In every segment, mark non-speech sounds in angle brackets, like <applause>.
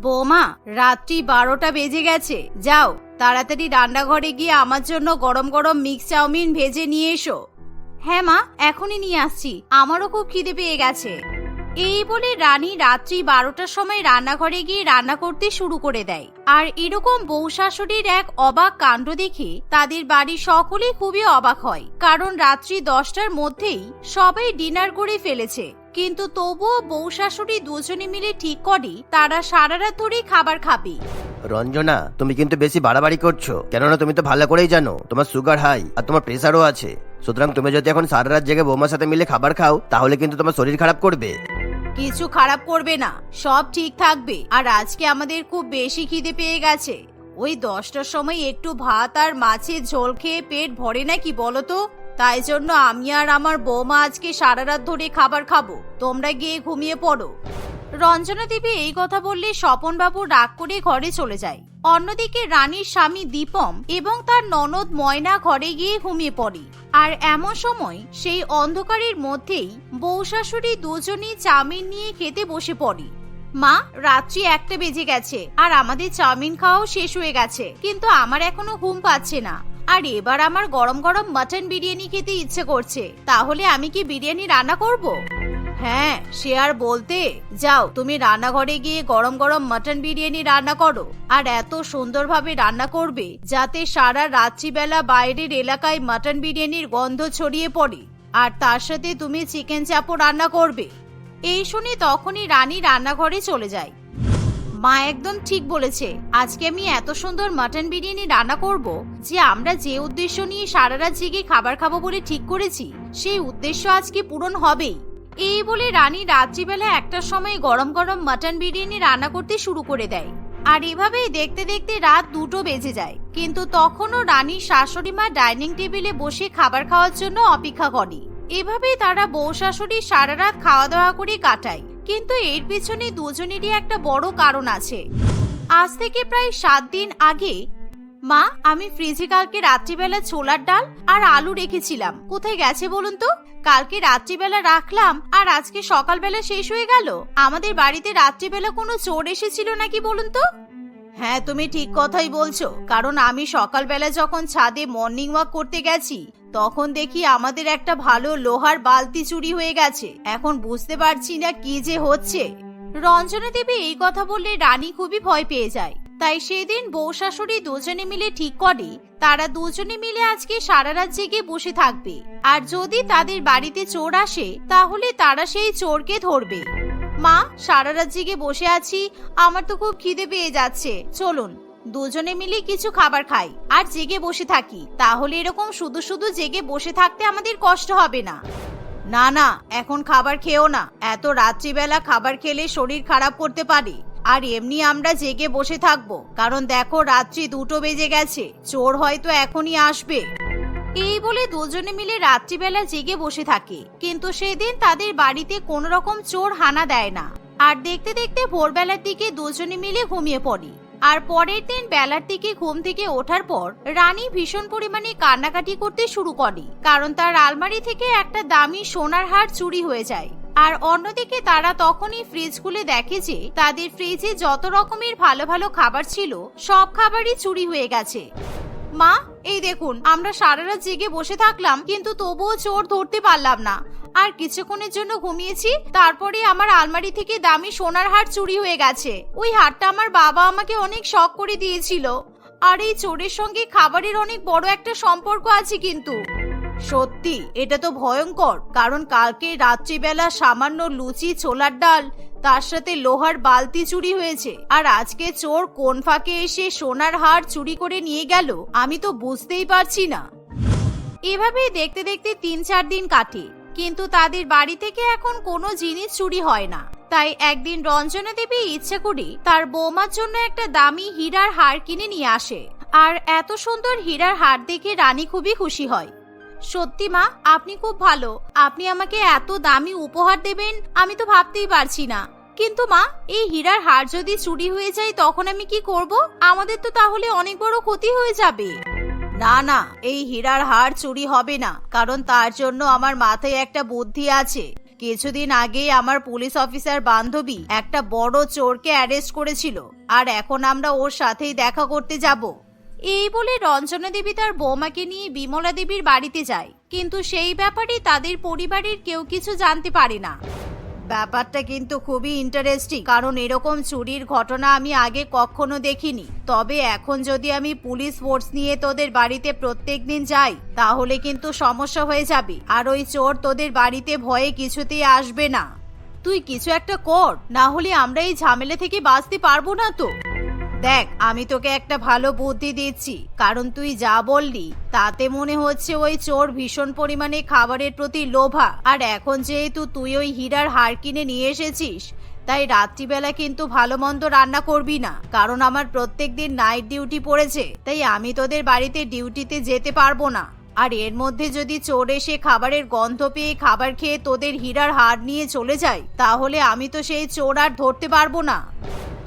বৌমা, রাত্রি বারোটা বেজে গেছে। যাও, তাড়াতাড়ি রান্নাঘরে গিয়ে আমার জন্য গরম গরম মিক্স চাউমিন ভেজে নিয়ে এসো। হ্যাঁ মা, এখনই নিয়ে আসছি। আমারও খুব খিদে পেয়ে গেছে। এই বলে রানী রাত্রি বারোটার সময় রান্নাঘরে গিয়ে রান্না করতে শুরু করে দেয়। আর এরকম বউ শাশুড়ির এক অবাক কাণ্ড দেখে তাদের বাড়ির সকলেই খুবই অবাক হয়। কারণ রাত্রি দশটার মধ্যেই সবাই ডিনার করে ফেলেছে। কিন্তু তবুও বউ শাশুড়ি দুজনে মিলে ঠিক করে তারা সারা রাত ধরেই খাবার খাবে। রঞ্জনা তুমি কিন্তু বেশি বাড়াবাড়ি করছ। কেননা তুমি তো ভালো করেই জানো তোমার সুগার হাই আর তোমার প্রেসারও আছে। সুতরাং তুমি যদি এখন সারা রাত জেগে বৌমার সাথে মিলে খাবার খাও তাহলে কিন্তু তোমার শরীর খারাপ করবে। কিছু খারাপ করবে না সব ঠিক থাকবে। আর আজকে আমাদের খুব বেশি খিদে পেয়ে গেছে। ওই দশটার সময় একটু ভাত আর মাছের ঝোল খেয়ে পেট ভরে নাকি বলো তো? তাই জন্য আমি আর আমার বৌমা আজকে সারা রাত ধরে খাবার খাব। তোমরা গিয়ে ঘুমিয়ে পড়ো। রঞ্জনা দেবী এই কথা বললে স্বপন বাবু রাগ করে ঘরে চলে যায়। অন্যদিকে রানীর স্বামী দীপম এবং তার ননদ ময়না ঘরে গিয়ে ঘুমিয়ে পড়ে। আর এমন সময় সেই অন্ধকারের মধ্যেই বউ শাশুড়ি দুজনই চাউমিন নিয়ে খেতে বসে পড়ে। মা, রাত্রি একটা বেজে গেছে আর আমাদের চাউমিন খাওয়াও শেষ হয়ে গেছে, কিন্তু আমার এখনও ঘুম পাচ্ছে না। আর এবার আমার গরম গরম মাটন বিরিয়ানি খেতে ইচ্ছে করছে। তাহলে আমি কি বিরিয়ানি রান্না করব? হ্যাঁ সে আর বলতে, যাও, তুমি রান্নাঘরে গিয়ে গরম গরম মাটন বিরিয়ানি রান্না করো। আর এত সুন্দরভাবে রান্না করবে যাতে সারা রাত্রিবেলা বাইরের এলাকায় মাটন বিরিয়ানির গন্ধ ছড়িয়ে পড়ে। আর তার সাথে তুমি চিকেন চাপও রান্না করবে। এই শুনে তখনই রানী রান্নাঘরে চলে যায়। মা একদম ঠিক বলেছে। আজকে আমি এত সুন্দর মাটন বিরিয়ানি রান্না করব যে আমরা যে উদ্দেশ্য নিয়ে সারা রাত জেগে খাবার খাব বলে ঠিক করেছি, সেই উদ্দেশ্য আজকে পূরণ হবেই। এই বলে রানী রাত্রিবেলা একটার সময় গরম গরম মাটন বিরিয়ানি রান্না করতে শুরু করে দেয়। আর এভাবেই দেখতে দেখতে রাত দুটো বেজে যায়। কিন্তু তখনও রানীর শাশুড়ি মা ডাইনিং টেবিলে বসে খাবার খাওয়ার জন্য অপেক্ষা করে। এভাবেই তারা বউ শাশুড়ি সারা রাত খাওয়া দাওয়া করে কাটায়। কিন্তু এর পিছনে দুজনেরই একটা বড় কারণ আছে। আজ থেকে প্রায় সাত দিন আগে, মা, আমি ফ্রিজে কালকে রাত্রিবেলা ছোলার ডাল আর আলু রেখেছিলাম। কোথায় গেছে বলুন তো? কালকে রাত্রিবেলা রাখলাম আর আজকে সকালবেলা শেষ হয়ে গেল। আমাদের বাড়িতে রাত্রিবেলা কোনো চোর এসেছিল নাকি বলুন তো? হ্যাঁ তুমি ঠিক কথাই বলছো। কারণ আমি সকালবেলা যখন ছাদে মর্নিং ওয়াক করতে গেছি তখন দেখি আমাদের একটা ভালো লোহার বালতি চুরি হয়ে গেছে। এখন বুঝতে পারছি না কি যে হচ্ছে। রঞ্জনা দেবী এই কথা বললে রানী খুবই ভয় পেয়ে যায়। তাই সেদিন বউ শাশুড়ি দুজনে মিলে ঠিক করে, তারা দুজনে মিলে আজকে সারা রাত জেগে বসে থাকবে। আর যদি তাদের বাড়িতে চোর আসে, তাহলে তারা সেই চোরকে ধরবে। মা, সারা রাত জেগে বসে আছি, আমার তো খুব খিদে পেয়ে যাচ্ছে। চলুন। দুজনে মিলে কিছু খাবার খাই আর জেগে বসে থাকি। তাহলে এরকম শুধু শুধু জেগে বসে থাকতে আমাদের কষ্ট হবে না। না না, এখন খাবার খেও না। এত রাত্রিবেলা খাবার খেলে শরীর খারাপ করতে পারে। আর এমনি আমরা জেগে বসে থাকব। কারণ দেখো রাত্রি দুটো বেজে গেছে। চোর হয়তো এখনই আসবে। এই বলে দুজনে মিলে রাত্রিবেলা জেগে বসে থাকে। কিন্তু সেদিন তাদের বাড়িতে কোনো রকম চোর হানা দেয় না। আর দেখতে দেখতে ভোরবেলার দিকে দুজনে মিলে ঘুমিয়ে পড়ি। আর পরের দিন বেলার দিকে ঘুম থেকে ওঠার পর রানী ভীষণ পরিমাণে কান্নাকাটি করতে শুরু করে, কারণ তার আলমারি থেকে একটা দামি সোনার হার চুরি হয়ে যায়। আর অন্যদিকে তারা তখনই ফ্রিজ খুলে দেখে যে তাদের ফ্রিজে যত রকমের ভালো ভালো খাবার ছিল, সব খাবারই চুরি হয়ে গেছে। মা, এই দেখুন, আমরা সারা রাত জেগে বসে থাকলাম, কিন্তু তবুও চোর ধরতে পারলাম না। আর কিছুক্ষণের জন্য ঘুমিয়েছি, তারপরে আমার আলমারি থেকে দামি সোনার হার চুরি হয়ে গেছে। ওই হারটা আমার বাবা আমাকে অনেক শখ করে দিয়েছিল। আর এই চোরের সঙ্গে খাবারের অনেক বড় একটা সম্পর্ক আছে কিন্তু। সত্যি, এটা তো ভয়ঙ্কর, কারণ কালকে রাত্রিবেলা সামান্য লুচি, ছোলার ডাল তার সাথে লোহার বালতি চুরি হয়েছে। আর আজকে চোর কোন ফাঁকে এসে সোনার হার চুরি করে নিয়ে গেল, আমি তো বুঝতেই পারছি না। এভাবেই দেখতে দেখতে তিন চার দিন কাটে, কিন্তু তাদের বাড়ি থেকে এখন কোনো জিনিস চুরি হয় না। তাই একদিন রঞ্জনা দেবী ইচ্ছে করে তার বৌমার জন্য একটা দামি হীরার হার কিনে নিয়ে আসে। আর এত সুন্দর হীরার হার দেখে রানী খুবই খুশি হয়। সত্যি মা, আপনি খুব ভালো। আপনি আমাকে এত দামি উপহার দেবেন, আমি তো ভাবতেই পারছি না। কিন্তু মা, এই হীরার হার যদি চুরি হয়ে যায়, তখন আমি কি করব? আমাদের তো তাহলে অনেক বড় ক্ষতি হয়ে যাবে। না না, এই হীরার হার চুরি হবে না, কারণ তার জন্য আমার মাথায় একটা বুদ্ধি আছে। কিছুদিন আগে আমার পুলিশ অফিসার বান্ধবী একটা বড় চোরকে অ্যারেস্ট করেছিল, আর এখন আমরা ওর সাথেই দেখা করতে যাব। এই বলে রঞ্জনা দেবী তার বৌমাকে নিয়ে বিমলা দেবীর বাড়িতে যায়। কিন্তু সেই ব্যাপারে তাদের পরিবারের কেউ কিছু জানতে পারে না। ব্যাপারটা কিন্তু খুবই ইন্টারেস্টিং কারণ এরকম চুরির ঘটনা আমি আগে কখনো দেখিনি। তবে এখন যদি আমি পুলিশ ফোর্স নিয়ে তোদের বাড়িতে প্রত্যেক দিন যাই, তাহলে কিন্তু সমস্যা হয়ে যাবে। আর ওই চোর তোদের বাড়িতে ভয়ে কিছুতেই আসবে না। তুই কিছু একটা কর, না হলে আমরা এই ঝামেলা থেকে বাঁচতে পারব না তো। দেখ, আমি তোকে একটা ভালো বুদ্ধি দিচ্ছি, কারণ তুই যা বললি, তাতে মনে হচ্ছে ওই চোর ভীষণ পরিমাণে খাবারের প্রতি লোভা। আর এখন যেহেতু তুই ওই হীরার হার কিনে নিয়ে এসেছিস, তাই রাত্রিবেলা কিন্তু ভালো মন্দ রান্না করবি না, কারণ আমার প্রত্যেক দিন নাইট ডিউটি পড়েছে, তাই আমি তোদের বাড়িতে ডিউটিতে যেতে পারব না। আর এর মধ্যে যদি চোর এসে খাবারের গন্ধ পেয়ে খাবার খেয়ে তোদের হীরার হার নিয়ে চলে যায়, তাহলে আমি তো সেই চোর আর ধরতে পারব না।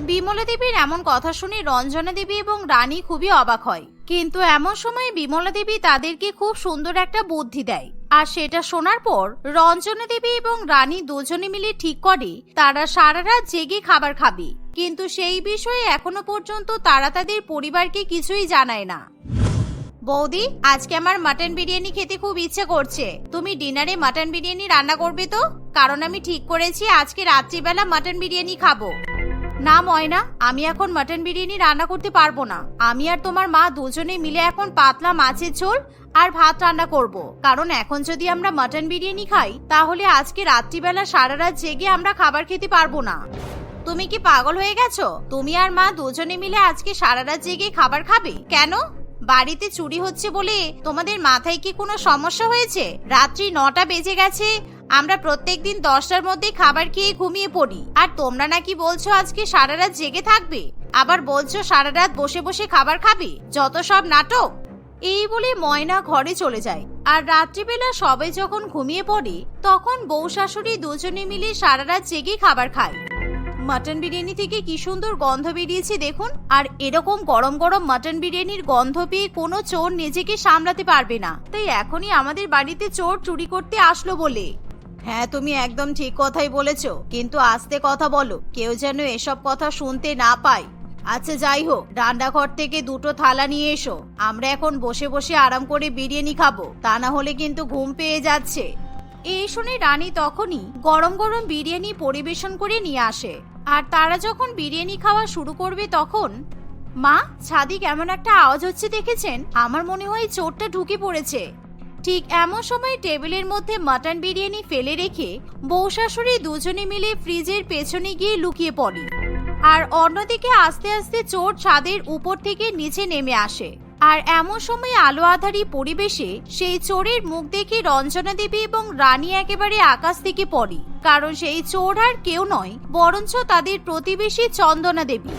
বিমলা দেবীর এমন কথা শুনে রঞ্জনা দেবী এবং রানী খুবই অবাক হয়। কিন্তু এমন সময় বিমলা দেবী তাদেরকে খুব সুন্দর একটা বুদ্ধি দেয়। আর সেটা শোনার পর রঞ্জনা দেবী এবং রানী দুজনে মিলে ঠিক করে, তারা সারা রাত জেগে খাবার খাবে। কিন্তু সেই বিষয়ে এখনও পর্যন্ত তারা তাদের পরিবারকে কিছুই জানায় না। বৌদি, আজকে আমার মাটন বিরিয়ানি খেতে খুব ইচ্ছে করছে। তুমি ডিনারে মাটন বিরিয়ানি রান্না করবে তো? কারণ আমি ঠিক করেছি, আজকে রাত্রিবেলা মাটন বিরিয়ানি খাব। না, ময়না, আমি এখন মাটন বিরিয়ানি রান্না করতে পারব না। আমি আর তোমার মা দুজনে মিলে এখন পাতলা মাছের ঝোল আর ভাত রান্না করব। কারণ এখন যদি আমরা মাটন বিরিয়ানি খাই, তাহলে আজকে রাত্রিবেলা সারা রাত জেগে আমরা খাবার খেতে পারব না। তুমি কি পাগল হয়ে গেছো? তুমি আর মা দুজনে মিলে আজকে সারা রাত জেগে খাবার খাবে? কেন? বাড়িতে চুরি হচ্ছে বলে তোমাদের মাথায় কি কোনো সমস্যা হয়েছে? রাত্রি নটা বেজে গেছে, আমরা প্রত্যেক দিন দশটার মধ্যে খাবার খেয়ে ঘুমিয়ে পড়ি। আর তোমরা নাকি বলছো আজকে সারা রাত জেগে থাকবে? আবার বলছো সারা রাত বসে বসে খাবার খাবে? যত সব নাটক। এই বলে ময়না ঘরে চলে যায়। আর রাত্রিবেলা সবাই যখন ঘুমিয়ে পড়ে, তখন বউ শাশুড়ি দুজনে মিলে সারা রাত জেগে খাবার খায়। মাটন বিরিয়ানি থেকে কি সুন্দর গন্ধ বেরিয়েছে দেখুন। আর এরকম গরম গরম মাটন বিরিয়ানির গন্ধ পেয়ে কোনো চোর নিজেকে সামলাতে পারবে না। তাই এখনই আমাদের বাড়িতে চোর চুরি করতে আসলো বলে। হ্যাঁ তুমি একদম ঠিক কথাই বলেছ কিন্তু আস্তে কথা বলো কেউ যেন এসব কথা শুনতে না পায়। আচ্ছা যাই হোক রান্নাঘর থেকে দুটো থালা নিয়ে এসো। আমরা এখন বসে বসে আরাম করে বিরিয়ানি খাব তা না হলে কিন্তু ঘুম পেয়ে যাচ্ছে। এই শুনে রানী তখনই গরম গরম বিরিয়ানি পরিবেশন করে নিয়ে আসে। আর তারা যখন বিরিয়ানি খাওয়া শুরু করবে তখন, মা, ছাদি কেমন একটা আওয়াজ হচ্ছে দেখেছেন? আমার মনে হয় চোরটা ঢুকে পড়েছে। ঠিক এমন সময় টেবিলের মধ্যে মাটন বিরিয়ানি ফেলে রেখে বউ শাশুড়ি দুজনে মিলে ফ্রিজের পেছনে গিয়ে লুকিয়ে পড়ে। আর অন্যদিকে আস্তে আস্তে চোর ছাদের উপর থেকে নিচে নেমে আসে। আর এমন সময় আলো আধারি পরিবেশে সেই চোরের মুখ দেখে রঞ্জনা দেবী এবং রানী একেবারে আকাশ থেকে পড়ে। কারণ সেই চোর আর কেউ নয়, বরঞ্চ তাদের প্রতিবেশী চন্দনা দেবী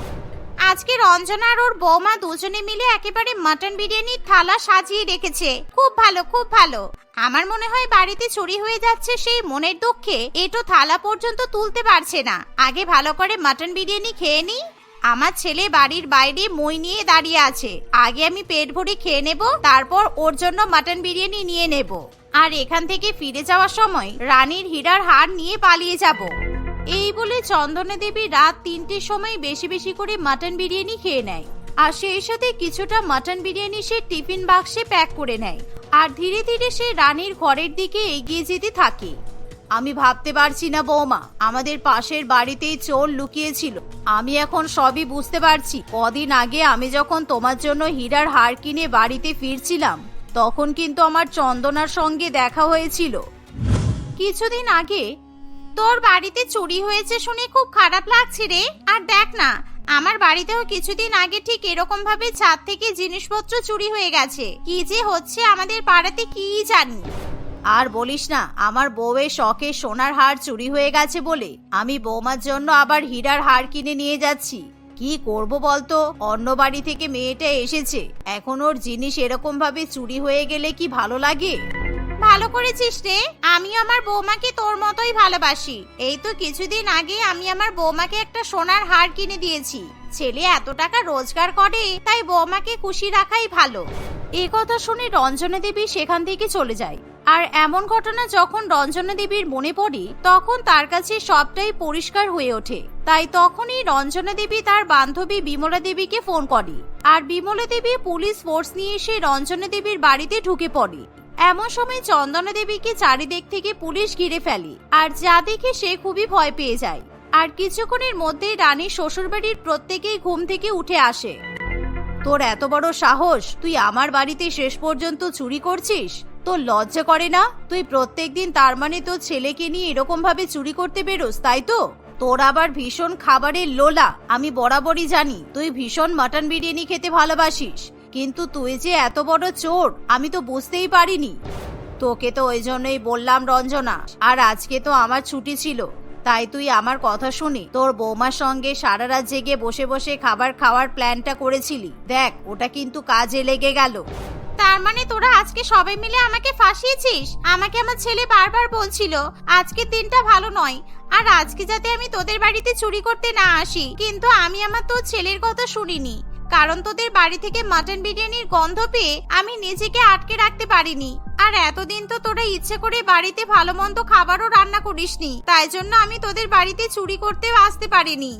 আজকে রঞ্জনা আর ওর বৌমা দুজনে মিলে একেবারে মাটন বিরিয়ানির থালা সাজিয়ে রেখেছে। খুব ভালো খুব ভালো। আমার মনে হয় বাড়িতে চুরি হয়ে যাচ্ছে সেই মনের দুঃখে এটো থালা পর্যন্ত তুলতে পারছে না। আগে ভালো করে মাটন বিরিয়ানি খেয়ে নি আমার ছেলে বাড়ির বাইরে মই নিয়ে দাঁড়িয়ে আছে। আগে আমি পেট ভরে খেয়ে নেব, তারপর ওর জন্য মাটন বিরিয়ানি নিয়ে নেব। আর এখান থেকে ফিরে যাওয়ার সময় রানীর হীরার হার নিয়ে পালিয়ে যাব। এই বলে চন্দনা দেবী রাত তিনটের সময় বেশি বেশি করে মাটন বিরিয়ানি খেয়ে নেয়। আর সেই সাথে কিছুটা মাটন বিরিয়ানি সে টিফিন বাক্সে প্যাক করে নেয়। আর ধীরে ধীরে সে রানীর ঘরের দিকে এগিয়ে যেতে থাকে। আমি ভাবতে পারছি না বৌমা, আমাদের পাশের বাড়িতেই চোর লুকিয়েছিল। আমি এখন সবই বুঝতে পারছি। কদিন আগে আমি যখন তোমার জন্য হীরার হার কিনে বাড়িতে ফিরছিলাম, তখন কিন্তু আমার চন্দনার সঙ্গে দেখা হয়েছিল। কিছুদিন আগে? তোর বাড়িতে চুরি হয়েছে শুনে খুব খারাপ লাগছে রে। আর দেখ না, আমার বাড়িতেও কিছুদিন আগে ঠিক এরকম ভাবে ছাদ থেকে জিনিসপত্র চুরি হয়ে গেছে। কি যে হচ্ছে আমাদের পাড়াতে কি জানি। আর বলিস না আমার বউয়ের শখে সোনার হার চুরি হয়ে গেছে বলে আমি বৌমার জন্য আবার হীরার হার কিনে নিয়ে যাচ্ছি। কি করব বলতো? অন্য বাড়ি থেকে মেয়েটা এসেছে। এখন ওর জিনিস এরকম ভাবে চুরি হয়ে গেলে কি ভালো লাগে? ভালো করেছিস রে। আমি আমার বৌমাকে তোর মতোই ভালোবাসি। এই তো কিছুদিন আগে আমি আমার বৌমাকে একটা সোনার হার কিনে দিয়েছি। ছেলে এত টাকা রোজগার করে তাই বৌমাকে খুশি রাখাই ভালো। এই কথা শুনে রঞ্জনা দেবী সেখান থেকে চলে যায়। আর এমন ঘটনা যখন রঞ্জনা দেবীর মনে পড়ে, তখন তার কাছে সবটাই পরিষ্কার হয়ে ওঠে। তাই তখনই রঞ্জনা দেবী তার বান্ধবী বিমলা দেবীকে ফোন করে। আর বিমলা দেবী পুলিশ ফোর্স নিয়ে এসে রঞ্জনা দেবীর বাড়িতে ঢুকে পড়ে। এমন সময় চন্দনা দেবীকে চারিদিক থেকে পুলিশ ঘিরে ফেলে। আর যা দেখে সে খুবই ভয় পেয়ে যায়। আর কিছুক্ষণের মধ্যেই রানীর শ্বশুরবাড়ির প্রত্যেকেই ঘুম থেকে উঠে আসে। তোর এত বড় সাহস? তুই আমার বাড়িতে শেষ পর্যন্ত চুরি করছিস? তোর লজ্জা করে না? তুই প্রত্যেকদিন তার মানে তোর ছেলেকে নিয়ে এরকম ভাবে চুরি করতে বেরোস, তাই তো? তোর আবার ভীষণ খাবারের লোলা, আমি বরাবরই জানি। তুই ভীষণ মাটন বিরিয়ানি খেতে ভালোবাসিস। কিন্তু তুই যে এত বড় চোর, আমি তো বুঝতেই পারিনি। তোকে তো ওই জন্যই বললাম, রঞ্জনা, আর আজকে তো আমার ছুটি ছিল। তাই তুই আমার কথা শুনে তোর বৌমার সঙ্গে সারা রাত জেগে বসে বসে খাবার খাওয়ার প্ল্যানটা করেছিলি। দেখ, ওটা কিন্তু কাজে লেগে গেল। তার মানে তোরা আজকে সবাই মিলে আমাকে ফাঁসিয়েছিস? আমাকে আমার ছেলে বারবার বলছিল আজকের দিনটা ভালো নয়। আর আজকে যাতে আমি তোদের বাড়িতে চুরি করতে না আসি, কিন্তু আমি আমার তোর ছেলের কথা শুনিনি। কারণ তোদের বাড়ি থেকে মাটন বিরিয়ানির গন্ধ পেয়ে আমি নিজেকে আটকে রাখতে পারিনি। আর এতদিন তো তোরা ইচ্ছে করে বাড়িতে ভালো মন্দ খাবারও রান্না করিসনি, তাই জন্য আমি তোদের বাড়িতে চুরি করতেও আসতে পারিনি।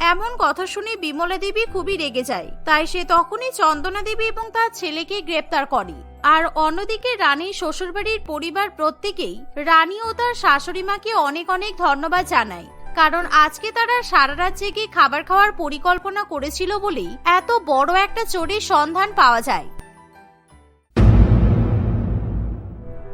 এমন কথা শুনে বিমলা দেবী খুবই রেগে যায়। তাই সে তখনই চন্দনা দেবী এবং তার ছেলেকে গ্রেপ্তার করে। আর অন্যদিকে রানীর শ্বশুরবাড়ির পরিবার প্রত্যেকেই রানী ও তার শাশুড়ি মাকে অনেক অনেক ধন্যবাদ জানায়। কারণ আজকে তারা সারা রাত জেগে খাবার খাওয়ার পরিকল্পনা করেছিল বলেই এত বড় একটা চোরের সন্ধান পাওয়া যায়।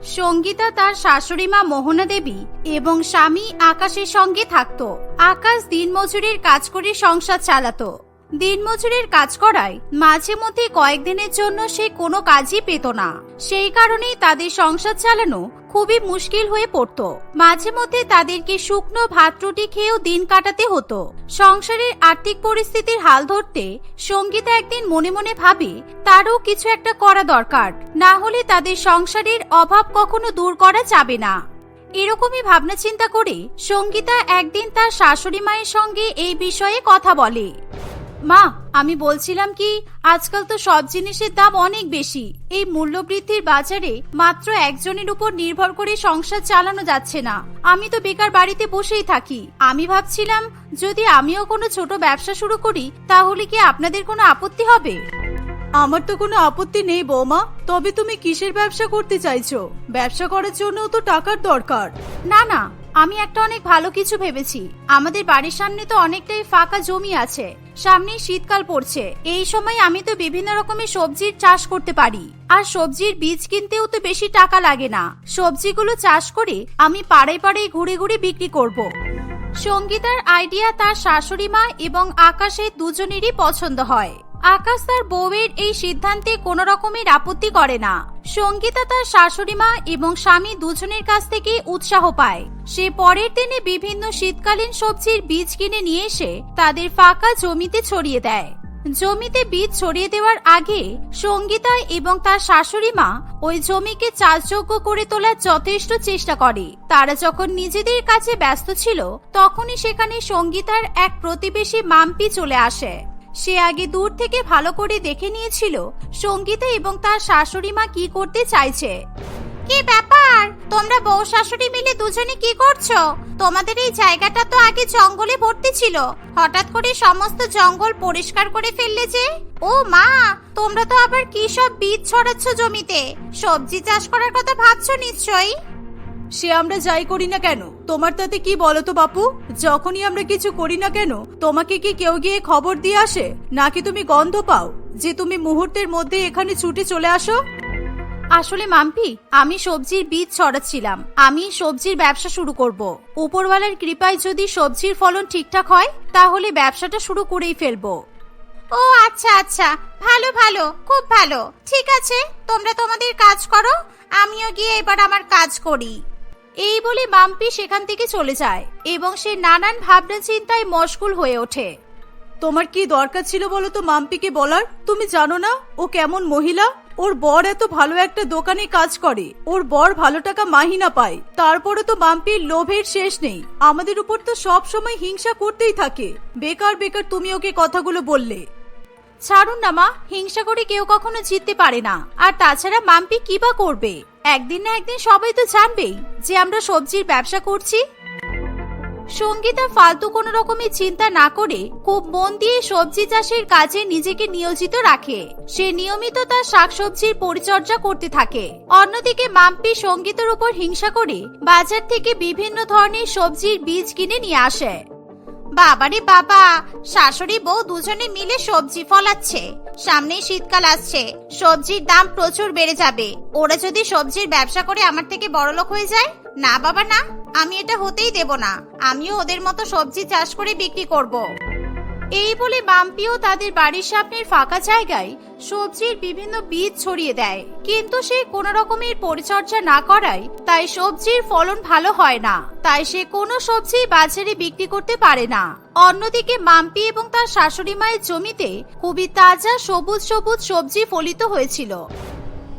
সঙ্গীতা তার শাশুড়ি মা মোহনা দেবী এবং স্বামী আকাশের সঙ্গে থাকত। আকাশ দিনমজুরির কাজ করে সংসার চালাতো। দিনমজুরের কাজ করায় মাঝে মধ্যে কয়েকদিনের জন্য সে কোনো কাজই পেত না। সেই কারণেই তাদের সংসার চালানো খুবই মুশকিল হয়ে পড়ত। মাঝে মধ্যে তাদেরকে শুকনো ভাত রুটি খেয়েও দিন কাটাতে হতো। সংসারের আর্থিক পরিস্থিতির হাল ধরতে সঙ্গীতা একদিন মনে মনে ভাবে, তারও কিছু একটা করা দরকার। না হলে তাদের সংসারের অভাব কখনো দূর করা যাবে না। এরকমই ভাবনা চিন্তা করে সঙ্গীতা একদিন তার শাশুড়ি মায়ের সঙ্গে এই বিষয়ে কথা বলে। মা আমি বলছিলাম কি আজকাল তো সব জিনিসের দাম অনেক বেশি। এই মূল্যবৃদ্ধির বাজারে মাত্র একজনের উপর নির্ভর করে সংসার চালানো যাচ্ছে না। আমি তো বেকার বাড়িতে বসেই থাকি। আমি ভাবছিলাম যদি আমিও কোনো ছোট ব্যবসা শুরু করি তাহলে কি আপনাদের কোনো আপত্তি হবে? আমার তো কোনো আপত্তি নেই বৌমা তবে তুমি কিসের ব্যবসা করতে চাইছো? ব্যবসা করার জন্য তো টাকার দরকার। না না আমি একটা অনেক ভালো কিছু ভেবেছি। আমাদের বাড়ির সামনে তো অনেকটাই ফাঁকা জমি আছে। সামনেই শীতকাল পড়ছে। এই সময় আমি তো বিভিন্ন রকমের সবজির চাষ করতে পারি। আর সবজির বীজ কিনতেও তো বেশি টাকা লাগে না। সবজিগুলো চাষ করে আমি পাড়ায় পাড়ায় ঘুরে ঘুরে বিক্রি করব। সঙ্গীতার আইডিয়া তার শাশুড়ি মা এবং আকাশের দুজনেরই পছন্দ হয়। আকাশ তার বউয়ের এই সিদ্ধান্তে কোনো রকমের আপত্তি করে না। সঙ্গীতা তার শাশুড়ি মা এবং স্বামী দুজনের কাছ থেকে উৎসাহ পায়। সে পরের দিনে বিভিন্ন শীতকালীন সবজির বীজ কিনে নিয়ে এসে তাদের ফাঁকা জমিতে ছড়িয়ে দেয়। জমিতে বীজ ছড়িয়ে দেওয়ার আগে সঙ্গীতা এবং তার শাশুড়ি মা ওই জমিকে চাষযোগ্য করে তোলার যথেষ্ট চেষ্টা করে। তারা যখন নিজেদের কাছে ব্যস্ত ছিল, তখনই সেখানে সঙ্গীতার এক প্রতিবেশী মাম্পি চলে আসে। সে আগে দূর থেকে ভালো করে দেখে নিয়েছিল সঙ্গীতা এবং তার শাশুড়ি মা কি করতে চাইছে। কি ব্যাপার? তোমরা বউ শাশুড়ি মিলে দুজনে কি করছ? তোমাদের এই জায়গাটা তো আগে জঙ্গলে ভর্তি ছিল। হঠাৎ করে সমস্ত জঙ্গল পরিষ্কার করে ফেললে যে? ও মা, তোমরা তো আবার কি সব বীজ ছড়াচ্ছ জমিতে? সবজি চাষ করার কথা ভাবছ নিশ্চয়ই? সে আমরা যাই করি না কেন? তোমার তাতে কি বলো তো বাপু? যখনই আমরা কিছু করি না কেন, তোমাকে কি কেউ গিয়ে খবর দিয়ে আসে? নাকি তুমি গন্ধ পাও যে তুমি মুহূর্তের মধ্যে এখানে ছুটে চলে আসো? আসলে মাম্পি, আমি সবজির বীজ ছড়াচ্ছিলাম। আমি সবজির ব্যবসা শুরু করব। উপরওয়ালার কৃপায় যদি সবজির ফলন ঠিকঠাক হয়, তাহলে ব্যবসাটা শুরু করেই ফেলব। ও আচ্ছা আচ্ছা। ভালো ভালো। খুব ভালো। ঠিক আছে, তোমরা তোমাদের কাজ করো। আমিও গিয়ে এবার আমার কাজ করি। এই বলে মাম্পি সেখান থেকে চলে যায় এবং সে নানান ভাবনা চিন্তায় মশগুল হয়ে ওঠে। তোমার কি দরকার ছিল বলো তো মাম্পিকে বলার? তুমি জানো না ও কেমন মহিলা? ওর বর এত ভালো একটা দোকানে কাজ করে। ওর বর ভালো টাকা মাহিনা পায়। তারপরে তো মাম্পির লোভের শেষ নেই। আমাদের উপর তো সব সময় হিংসা করতেই থাকে। বেকার বেকার তুমি ওকে কথাগুলো বললে। ছাড়ুন না মা হিংসা করে কেউ কখনো জিততে পারে না। আর তাছাড়া মাম্পি কি বা করবে? একদিন না একদিন সবাই তো জানবেই যে আমরা সবজির ব্যবসা করছি। সঙ্গীতা ফালতু কোনো রকমের চিন্তা না করে খুব মন দিয়ে সবজি চাষের কাজে নিজেকে নিয়োজিত রাখে। সে নিয়মিত তার শাকসবজির পরিচর্যা করতে থাকে। অন্যদিকে মাম্পি সঙ্গীতের উপর হিংসা করে বাজার থেকে বিভিন্ন ধরনের সবজির বীজ কিনে নিয়ে আসে। বাবারে বাবা, শাশুড়ি বউ দুজনে মিলে সবজি ফলাচ্ছে। সামনেই শীতকাল আসছে, সবজির দাম প্রচুর বেড়ে যাবে। ওরা যদি সবজির ব্যবসা করে আমার থেকে বড়লোক হয়ে যায়? না বাবা না, আমি এটা হতেই দেব না। আমিও ওদের মতো সবজি চাষ করে বিক্রি করব। এই বলে বাম্পিও তাদের বাড়ির সামনের ফাঁকা জায়গায় সবজির বিভিন্ন বীজ ছড়িয়ে দেয়। কিন্তু সে কোন রকমের পরিচর্যা না করায় তাই সবজির ফলন ভালো হয় না। তাই সে কোনো সবজি বাজারে বিক্রি করতে পারে না। অন্যদিকে মাম্পি এবং তার শাশুড়ি মায়ের জমিতে খুবই তাজা সবুজ সবুজ সবজি ফলিত হয়েছিল।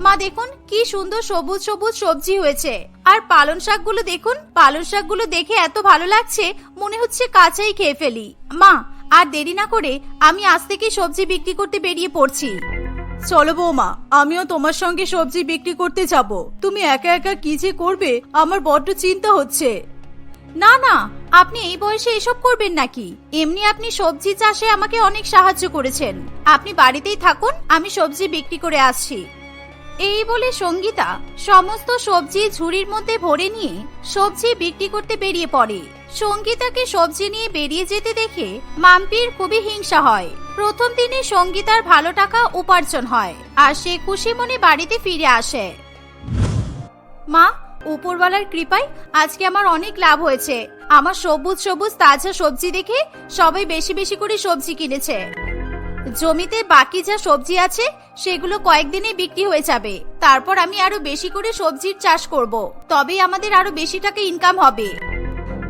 মা, দেখুন, কি সুন্দর সবুজ সবুজ সবজি হয়েছে। আর পালন শাকগুলো দেখুন পালন শাকগুলো দেখে এত ভালো লাগছে, মনে হচ্ছে কাঁচাই খেয়ে ফেলি। মা আর দেরি না করে আমি আজ থেকে সবজি বিক্রি করতে বেরিয়ে পড়ছি। চলো বৌমা, আমিও তোমার সঙ্গে সবজি বিক্রি করতে যাব। তুমি একা একা কি যে করবে, আমার বড্ড চিন্তা হচ্ছে। না না, আপনি এই বয়সে এসব করবেন নাকি? এমনি আপনি সবজি চাষে আমাকে অনেক সাহায্য করেছেন। আপনি বাড়িতেই থাকুন, আমি সবজি বিক্রি করে আসছি। এই বলে সঙ্গীতা সমস্ত সবজি ঝুড়ির মধ্যে ভরে নিয়ে সবজি বিক্রি করতে বেরিয়ে পড়ে। সঙ্গীতাকে সবজি নিয়ে বেরিয়ে যেতে দেখে মাম্পির খুবই হিংসা হয়। প্রথম দিনে সঙ্গীতার ভালো টাকা উপার্জন হয়, আর সে খুশি মনে বাড়িতে ফিরে আসে। মা, উপরওয়ালার কৃপায় আজকে আমার অনেক লাভ হয়েছে। আমার সবুজ সবুজ তাজা সবজি দেখে সবাই বেশি বেশি করে সবজি কিনেছে। জমিতে বাকি যা সবজি আছে, সেগুলো কয়েকদিনে বিক্রি হয়ে যাবে। তারপর আমি আরও বেশি করে সবজির চাষ করব। তবেই আমাদের আরও বেশি টাকা ইনকাম হবে।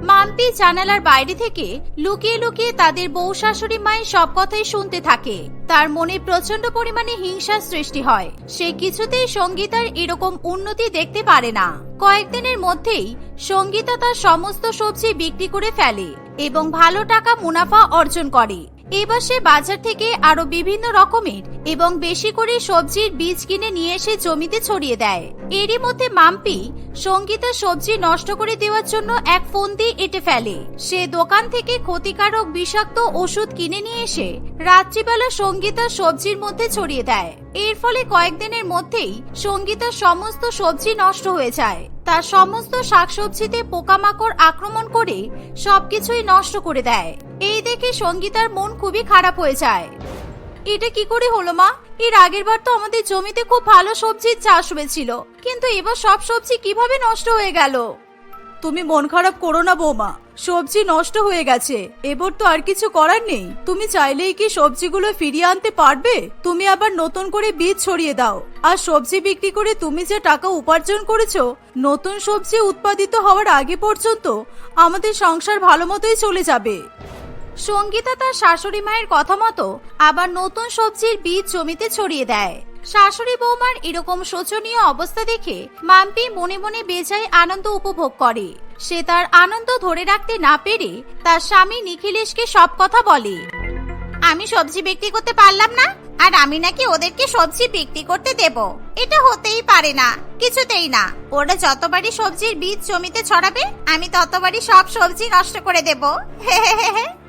মাম্পি জানালার বাইরে থেকে লুকিয়ে লুকিয়ে তাদের বউ শাশুড়ি মায়ের সব কথাই শুনতে থাকে। তার মনে প্রচণ্ড পরিমাণে হিংসার সৃষ্টি হয়। সে কিছুতেই সঙ্গীতার এরকম উন্নতি দেখতে পারে না। কয়েকদিনের মধ্যেই সঙ্গীতা তার সমস্ত সবজি বিক্রি করে ফেলে এবং ভালো টাকা মুনাফা অর্জন করে। এবার সে বাজার থেকে আরও বিভিন্ন রকমের এবং বেশি করে সবজির বীজ কিনে নিয়ে এসে জমিতে ছড়িয়ে দেয়। এরই মধ্যে মাম্পি সঙ্গীতা সবজি নষ্ট করে দেওয়ার জন্য এক ফোন দিয়ে এঁটে ফেলে। সে দোকান থেকে ক্ষতিকারক বিষাক্ত ওষুধ কিনে নিয়ে এসে রাত্রিবেলা সঙ্গীতা সবজির মধ্যে ছড়িয়ে দেয়। এর ফলে কয়েকদিনের মধ্যেই সঙ্গীতার সমস্ত সবজি নষ্ট হয়ে যায়। তার সমস্ত শাকসবজিতে পোকামাকড় আক্রমণ করে সবকিছুই নষ্ট করে দেয়। এই দেখে সঙ্গীতার মন খুবই খারাপ হয়ে যায়। এটা কি করে হলো, মা? এর আগের বার তো আমাদের জমিতে খুব ভালো সবজির চাষ হয়েছিল, কিন্তু এবার সব সবজি কীভাবে নষ্ট হয়ে গেল? তুমি মন খারাপ করো না, বৌমা। সবজি নষ্ট হয়ে গেছে। এবার তো আর কিছু করার নেই। তুমি চাইলেই কি সবজিগুলো ফিরিয়ে আনতে পারবে? তুমি আবার নতুন করে বীজ ছড়িয়ে দাও। আর সবজি বিক্রি করে তুমি যে টাকা উপার্জন করেছ, নতুন সবজি উৎপাদিত হওয়ার আগে পর্যন্ত আমাদের সংসার ভালো মতোই চলে যাবে। সঙ্গীতা তার শাশুড়ি মায়ের কথা মতো আবার নতুন সবজির বীজ জমিতে ছড়িয়ে দেয়। শাশুড়ি বৌমার এরকম শোচনীয় অবস্থা দেখে মাম্পি মনে মনে বেজায় আনন্দ উপভোগ করে। সে তার আনন্দ ধরে রাখতে না পেরে তার স্বামী নিখিলেশকে সব কথা বলে। আমি সবজি বিক্রি করতে পারলাম না, আর আমি নাকি ওদেরকে সবজি বিক্রি করতে দেব। এটা হতেই পারে না, কিছুতেই না। ওরা যতবারই সবজির বীজ জমিতে ছড়াবে, আমি ততবারই সব সবজি নষ্ট করে দেব। <laughs>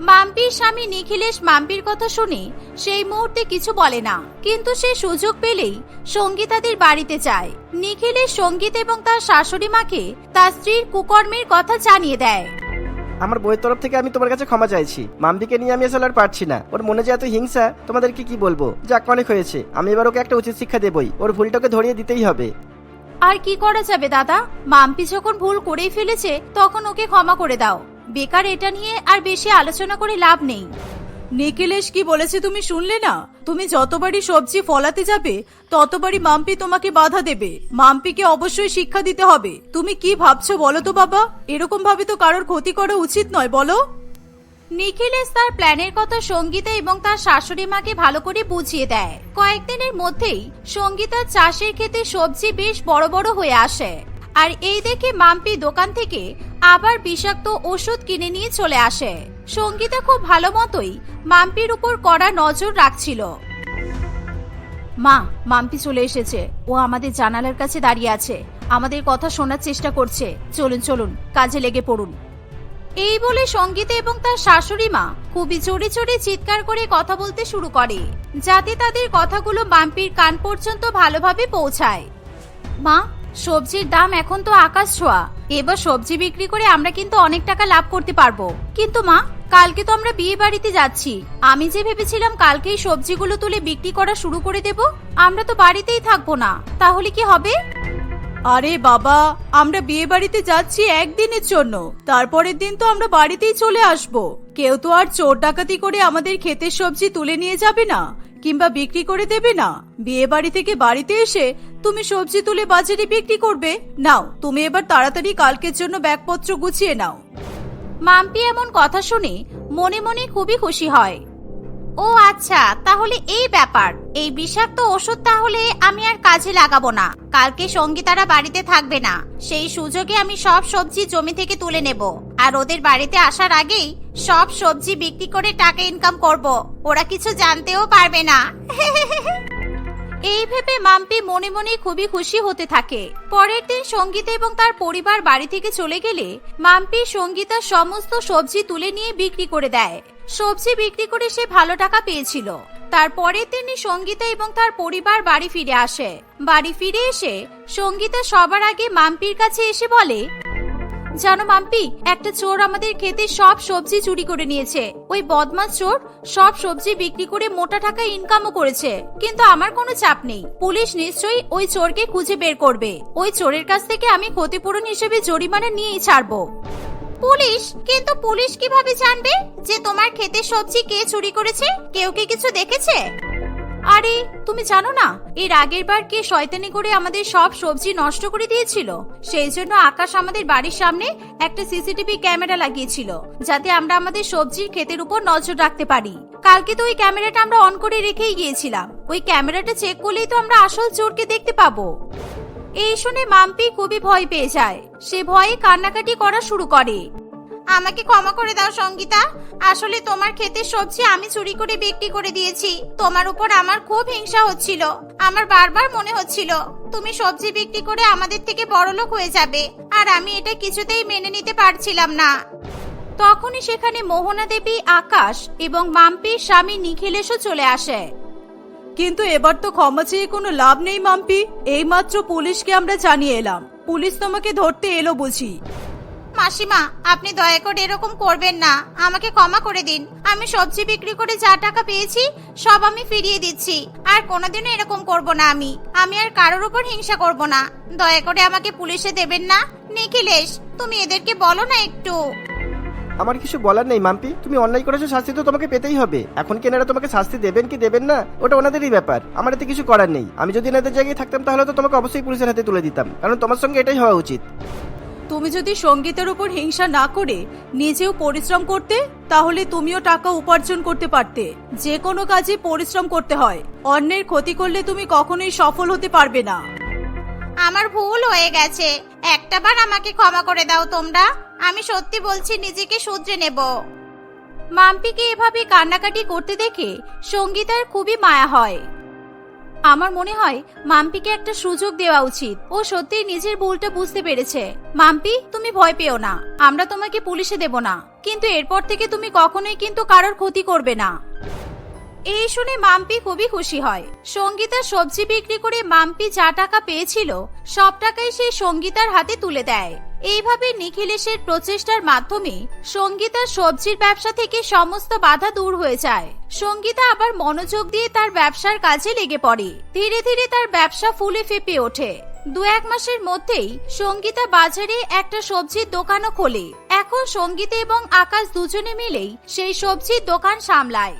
মাম্পির স্বামী নিখিলেশ মাম্পির কথা শুনে সেই মুহূর্তে কিছু বলে না। কিন্তু সে সুযোগ পেলেই সঙ্গীতাদের বাড়িতে যায়। নিখিলেশ সংগীত এবং তার শাশুড়ি মাকে তার স্ত্রীর কুকর্মের কথা জানিয়ে দেয়। আমার বইয়ের তরফ থেকে আমি তোমার কাছে ক্ষমা চাইছি। মামদিকে নিয়ে আমি আসলে আর পারছি না। ওর মনে যে এত হিংসা তোমাদেরকে কি বলব? যাক অনেক হয়েছে। আমি এবার ওকে একটা উচিত শিক্ষা দেবই। ওর ভুলটাকে ধরিয়ে দিতেই হবে। আর কি করা যাবে দাদা? মাম্পি যখন ভুল করেই ফেলেছে তখন ওকে ক্ষমা করে দাও। বেকার এটা নিয়ে আর বেশি আলোচনা করে লাভ নেই। নিখিলেশ কি বলেছে তুমি শুনলে না? তুমি যতবারই সবজি ফলাতে যাবে ততবারই মাম্পি তোমাকে বাধা দেবে। মাম্পিকে অবশ্যই শিক্ষা দিতে হবে। তুমি কি ভাবছ বলো তো বাবা? এরকম ভাবে তো কারোর ক্ষতি করা উচিত নয় বলো। নিখিলেশ তার প্ল্যানের কথা সঙ্গীতা এবং তার শাশুড়ি মাকে ভালো করে বুঝিয়ে দেয়। কয়েকদিনের মধ্যেই সঙ্গীতার চাষের ক্ষেতে সবজি বেশ বড় বড় হয়ে আসে। আর এই দেখে মাম্পি দোকান থেকে আবার বিষাক্ত ওষুধ কিনে নিয়ে চলে আসে। সঙ্গীতা খুব ভালো মতোই মাম্পির উপর কড়া নজর রাখছিল। মা, মাম্পি চলে এসেছে। ও আমাদের জানালার কাছে দাঁড়িয়ে আছে। আমাদের কথা শোনার চেষ্টা করছে। চলুন চলুন, কাজে লেগে পড়ুন। এই বলে সঙ্গীতা এবং তার শাশুড়ি মা খুবই চড়ে চড়ে চিৎকার করে কথা বলতে শুরু করে, যাতে তাদের কথাগুলো মাম্পির কান পর্যন্ত ভালোভাবে পৌঁছায়। মা সবজির দাম এখন তো আকাশ ছোঁয়া। এবার সবজি বিক্রি করে আমরা কিন্তু অনেক টাকা লাভ করতে পারব। কিন্তু মা, কালকে তো আমরা বিয়ে বাড়িতে যাচ্ছি। আমি যে ভেবেছিলাম কালকেই সবজিগুলো তুলে বিক্রি করা শুরু করে দেব, আমরা তো বাড়িতেই থাকব না। তাহলে কি হবে? আরে বাবা, আমরা বিয়ে বাড়িতে যাচ্ছি একদিনের জন্য। তারপরের দিন তো আমরা বাড়িতেই চলে আসব। কেউ তো আর চোর ডাকাতি করে আমাদের ক্ষেতের সবজি তুলে নিয়ে যাবে না। কিংবা বিক্রি করে দেবে না। বিয়ে বাড়ি থেকে বাড়িতে এসে তুমি সবজি তুলে বাজারে বিক্রি করবে। নাও, তুমি এবার তাড়াতাড়ি কালকের জন্য ব্যাগপত্র গুছিয়ে নাও। মাম্পি এমন কথা শুনে মনে মনে খুবই খুশি হয়। ও আচ্ছা তাহলে এই ব্যাপার। এই বিষাক্ত ওষুধ তাহলে আমি আর কাজে লাগাবো না। কালকে সঙ্গীতারা বাড়িতে থাকবে না। সেই সুযোগে আমি সব সবজি জমি থেকে তুলে নেব। আর ওদের বাড়িতে আসার আগেই সব সবজি বিক্রি করে টাকা ইনকাম করব। ওরা কিছু জানতেও পারবে না। <laughs> এই ভেবে মাম্পি মনে মনে খুবই খুশি হতে থাকে। পরের দিন সঙ্গীতা এবং তার পরিবার বাড়ি থেকে চলে গেলে মাম্পি সঙ্গীতার সমস্ত সবজি তুলে নিয়ে বিক্রি করে দেয়। সবজি বিক্রি করে সে ভালো টাকা পেয়েছিল। তারপরের দিনই সঙ্গীতা এবং তার পরিবার বাড়ি ফিরে আসে। বাড়ি ফিরে এসে সঙ্গীতা সবার আগে মাম্পির কাছে এসে বলে, জানো মাম্পি, একটা চোর আমাদের খেতে সব সবজি চুরি করে নিয়েছে। ওই বদমাস চোর সব সবজি বিক্রি করে মোটা টাকা ইনকামও করেছে। কিন্তু আমার কোনো চাপ নেই। পুলিশ নিশ্চয়ই ওই চোরকে খুঁজে বের করবে। ওই চোরের কাছ থেকে আমি ক্ষতিপূরণ হিসেবে জরিমানা নিয়েই ছাড়বো। পুলিশ? কিন্তু পুলিশ কীভাবে জানবে যে তোমার খেতে সবজি কে চুরি করেছে? কেউ কি কিছু দেখেছে? আরে, তুমি জানো না, এর আগের বার কে শয়তানি করে আমাদের সব সবজি নষ্ট করে দিয়েছিল? সেই জন্য আকাশ আমাদের বাড়ির সামনে একটা সিসিটিভি ক্যামেরা লাগিয়েছিল, যাতে আমরা আমাদের সবজির ক্ষেতের উপর নজর রাখতে পারি। কালকে তো ওই ক্যামেরাটা আমরা অন করে রেখেই গিয়েছিলাম। ওই ক্যামেরাটা চেক করলেই তো আমরা আসল চোরকে দেখতে পাবো। এই শুনে মাম্পি খুবই ভয় পেয়ে যায়। সে ভয়ে কান্নাকাটি করা শুরু করে। আমাকে ক্ষমা করে দাও সঙ্গীতা। আসলে তোমার ক্ষেতের সবজি আমি চুরি করে বিক্রি করে দিয়েছি। তোমার উপর আমার খুব হিংসা হচ্ছিল। আমার বারবার মনে হচ্ছিল তুমি সবজি বিক্রি করে আমাদের থেকে বড়লোক হয়ে যাবে আর আমি এটা কিছুতেই মেনে নিতে পারছিলাম না। তখনই সেখানে মোহনা দেবী আকাশ এবং মাম্পির স্বামী নিখিলেশও চলে আসে। কিন্তু এবার তো ক্ষমা চেয়ে কোনো লাভ নেই, মাম্পি। এইমাত্র পুলিশকে আমরা জানিয়ে এলাম। পুলিশ তোমাকে ধরতে এলো বুঝি। মাসিমা, আপনি দয়া করে এরকম করবেন না। আমাকে ক্ষমা করে দিন। আমি সবজি বিক্রি করে যা টাকা পেয়েছি, সব আমি ফিরিয়ে দিচ্ছি। আর কোনোদিনও এরকম করব না আমি। আমি আর কারোর উপর হিংসা করব না। দয়া করে আমাকে পুলিশে দেবেন না। নিখিলেশ, তুমি এদেরকে বলো না একটু। আমার কিছু বলার নেই, মাম্পি। তুমি অন্যায় করেছ, শাস্তি তো তোমাকে পেতেই হবে। এখন কি এনারা তোমাকে শাস্তি দেবেন কি দেবেন না? ওটা ওনাদেরই ব্যাপার। আমার এতে কিছু করার নেই। আমি যদি এনাদের জায়গায় থাকতাম, তাহলে তো তোমাকে অবশ্যই পুলিশের হাতে তুলে দিতাম। কারণ তোমার সঙ্গে এটাই হওয়া উচিত। তুমি যদি সঙ্গীতের উপর হিংসা না করে নিজেও পরিশ্রম করতে, তাহলে তুমিও টাকা উপার্জন করতে পারতে। যে কোনো কাজে পরিশ্রম করতে হয়। অন্যের ক্ষতি করলে তুমি কখনোই সফল হতে পারবে না। আমার ভুল হয়ে গেছে। একটাবার আমাকে ক্ষমা করে দাও তোমরা। আমি সত্যি বলছি, নিজেকে শুধরে নেব। মাম্পিকে এভাবে কান্নাকাটি করতে দেখে সঙ্গীতার খুবই মায়া হয়। আমার মনে হয়, মাম্পিকে একটা সুযোগ দেওয়া উচিত। ও সত্যিই নিজের ভুলটা বুঝতে পেরেছে। মাম্পি, তুমি ভয় পেও না। আমরা তোমাকে পুলিশে দেব না। কিন্তু এরপর থেকে তুমি কখনোই কিন্তু কারোর ক্ষতি করবে না। এই শুনে মাম্পি খুবই খুশি হয়। সঙ্গীতা সবজি বিক্রি করে মাম্পি যা টাকা পেয়েছিল, সব টাকাই সে সঙ্গীতার হাতে তুলে দেয়। এইভাবে নিখিলেশের প্রচেষ্টার মাধ্যমে সঙ্গীতার সবজির ব্যবসা থেকে সমস্ত বাধা দূর হয়ে যায়। সঙ্গীতা আবার মনোযোগ দিয়ে তার ব্যবসার কাজে লেগে পড়ে। ধীরে ধীরে তার ব্যবসা ফুলে ফেপে ওঠে। দু এক মাসের মধ্যেই সঙ্গীতা বাজারে একটা সবজির দোকানও খোলে। এখন সঙ্গীতা এবং আকাশ দুজনে মিলেই সেই সবজির দোকান সামলায়।